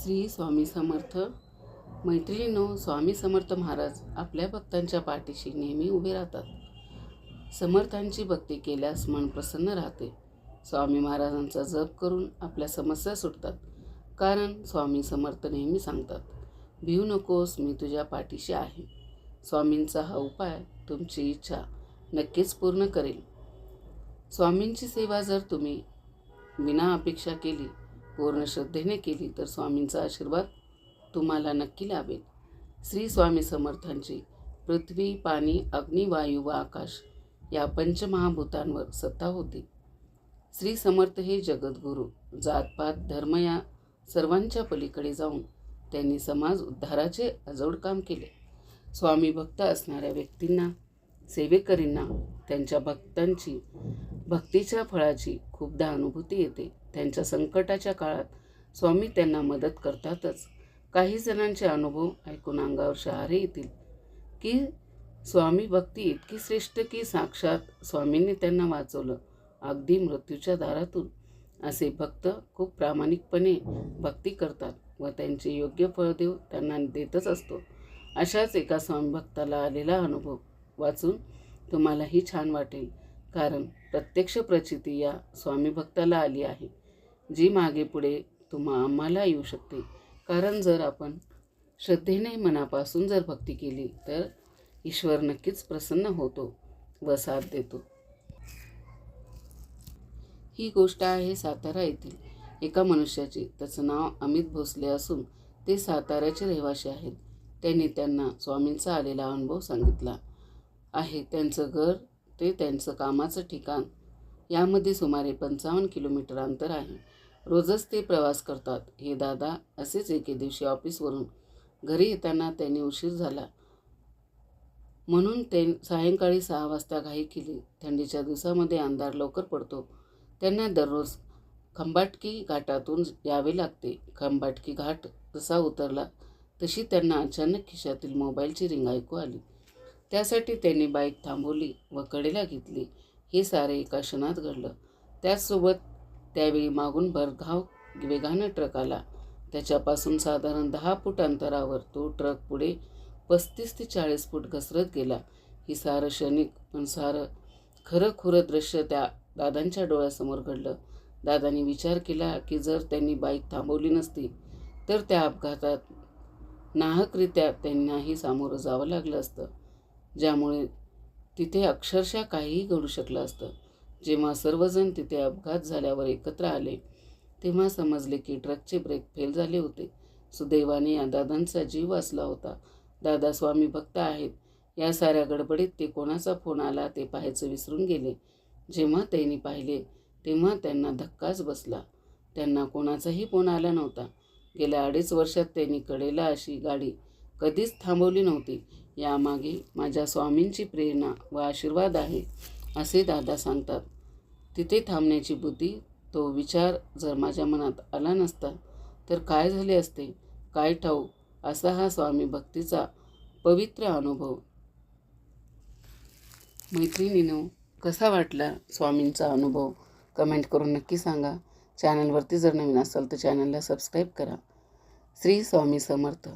श्री स्वामी समर्थ. मैत्रिणींनो स्वामी समर्थ महाराज आपल्या भक्तांच्या पाठीशी नेहमी उभे राहतात. समर्थांची भक्ती केल्यास मन प्रसन्न राहते. स्वामी महाराजांचा जप करून आपल्या समस्या सुटतात. कारण स्वामी समर्थ नेहमी सांगतात भिऊ नकोस मी तुझ्या पाठीशी आहे. स्वामींचा हा उपाय तुमची इच्छा नक्कीच पूर्ण करेल. स्वामींची सेवा जर तुम्ही विना अपेक्षा केली पूर्ण श्रद्धेने केली तर स्वामींचा आशीर्वाद तुम्हाला नक्की लाभेल. श्री स्वामी समर्थांची पृथ्वी पाणी अग्नी वायू व आकाश या पंचमहाभूतांवर सत्ता होती. श्री समर्थ हे जगद्गुरू जातपात धर्म या सर्वांच्या पलीकडे जाऊन त्यांनी समाज उद्धाराचे अजोड काम केले. स्वामी भक्त असणाऱ्या व्यक्तींना सेवेकरींना त्यांच्या भक्तांची भक्तीच्या फळाची खूपदा अनुभूती येते. त्यांच्या संकटाच्या काळात स्वामी त्यांना मदत करतातच. काही जणांचे अनुभव ऐकून अंगावर शहारे येतील. की स्वामी भक्ती इतकी श्रेष्ठ की साक्षात स्वामींनी त्यांना वाचवलं अगदी मृत्यूच्या दारातून. असे भक्त खूप प्रामाणिकपणे भक्ती करतात व त्यांचे योग्य फळदेव त्यांना देतच असतो. अशाच एका स्वामी भक्ताला आलेला अनुभव वाचून तुम्हालाही छान वाटेल. कारण प्रत्यक्ष प्रचिती या स्वामी भक्ताला आली आहे जी मागे पुढे तुम्हा आम्हाला येऊ शकते. कारण जर आपण श्रद्धेने मनापासून जर भक्ती केली तर ईश्वर नक्कीच प्रसन्न होतो व साथ देतो. ही गोष्ट आहे सातारा येथील एका मनुष्याची. त्याचं नाव अमित भोसले असून ते साताऱ्याचे रहिवासी आहेत. त्यांनी त्यांना स्वामींचा आलेला अनुभव सांगितला आहे. त्यांचं घर ते त्यांचं कामाचं ठिकाण. यामध्ये सुमारे पंचावन्न किलोमीटर अंतर आहे. रोजच ते प्रवास करतात. हे दादा असेच एके दिवशी ऑफिसवरून घरी येताना त्यांनी उशीर झाला. म्हणून ते सायंकाळी सहा वाजता घाई केली. थंडीच्या दिवसामध्ये अंधार लवकर पडतो. त्यांना दररोज खंबाटकी घाटातून यावे लागते. खंबाटकी घाट जसा उतरला तशी त्यांना अचानक खिशातील मोबाईलची रिंग ऐकू आली. त्यासाठी त्यांनी बाईक थांबवली व कडेला घेतली. हे सारे एका क्षणात घडलं. त्याचसोबत त्यावेळी मागून भरधाव वेगानं ट्रक आला. त्याच्यापासून साधारण दहा फूट अंतरावर तो ट्रक पुढे पस्तीस ते चाळीस फूट घसरत गेला. ही सारं क्षणिक पण सारं खरं खुरं दृश्य त्या दादांच्या डोळ्यासमोर घडलं. दादांनी विचार केला की जर त्यांनी बाईक थांबवली नसती तर त्या अपघातात नाहकरित्या त्यांनाही सामोरं जावं लागलं असतं. ज्यामुळे तिथे अक्षरशः काहीही घडू शकलं असतं. जेव्हा सर्वजण तिथे अपघात झाल्यावर एकत्र आले तेव्हा समजले की ट्रकचे ब्रेक फेल झाले होते. सुदैवाने या दादांचा जीव वाचला होता. दादा स्वामी भक्त आहेत. या साऱ्या गडबडीत ते कोणाचा फोन आला ते पाहायचं विसरून गेले. जेव्हा त्यांनी पाहिले तेव्हा त्यांना धक्काच बसला. त्यांना कोणाचाही फोन आला नव्हता. गेल्या अडीच वर्षात त्यांनी कडेला अशी गाडी कधीच थांबवली नव्हती. यामागे माझ्या स्वामींची प्रेरणा व आशीर्वाद आहे असे दादा सांगतात. तिथे थांबण्याची बुद्धी तो विचार जर माझ्या मनात आला नसता तर काय झाले असते काय ठाऊ असा हा स्वामी भक्तीचा पवित्र अनुभव. मैत्रिणीनो कसा वाटला स्वामींचा अनुभव? कमेंट करून नक्की सांगा. चॅनलवरती जर नवीन असाल तर चॅनलला सबस्क्राईब करा. श्री स्वामी समर्थ.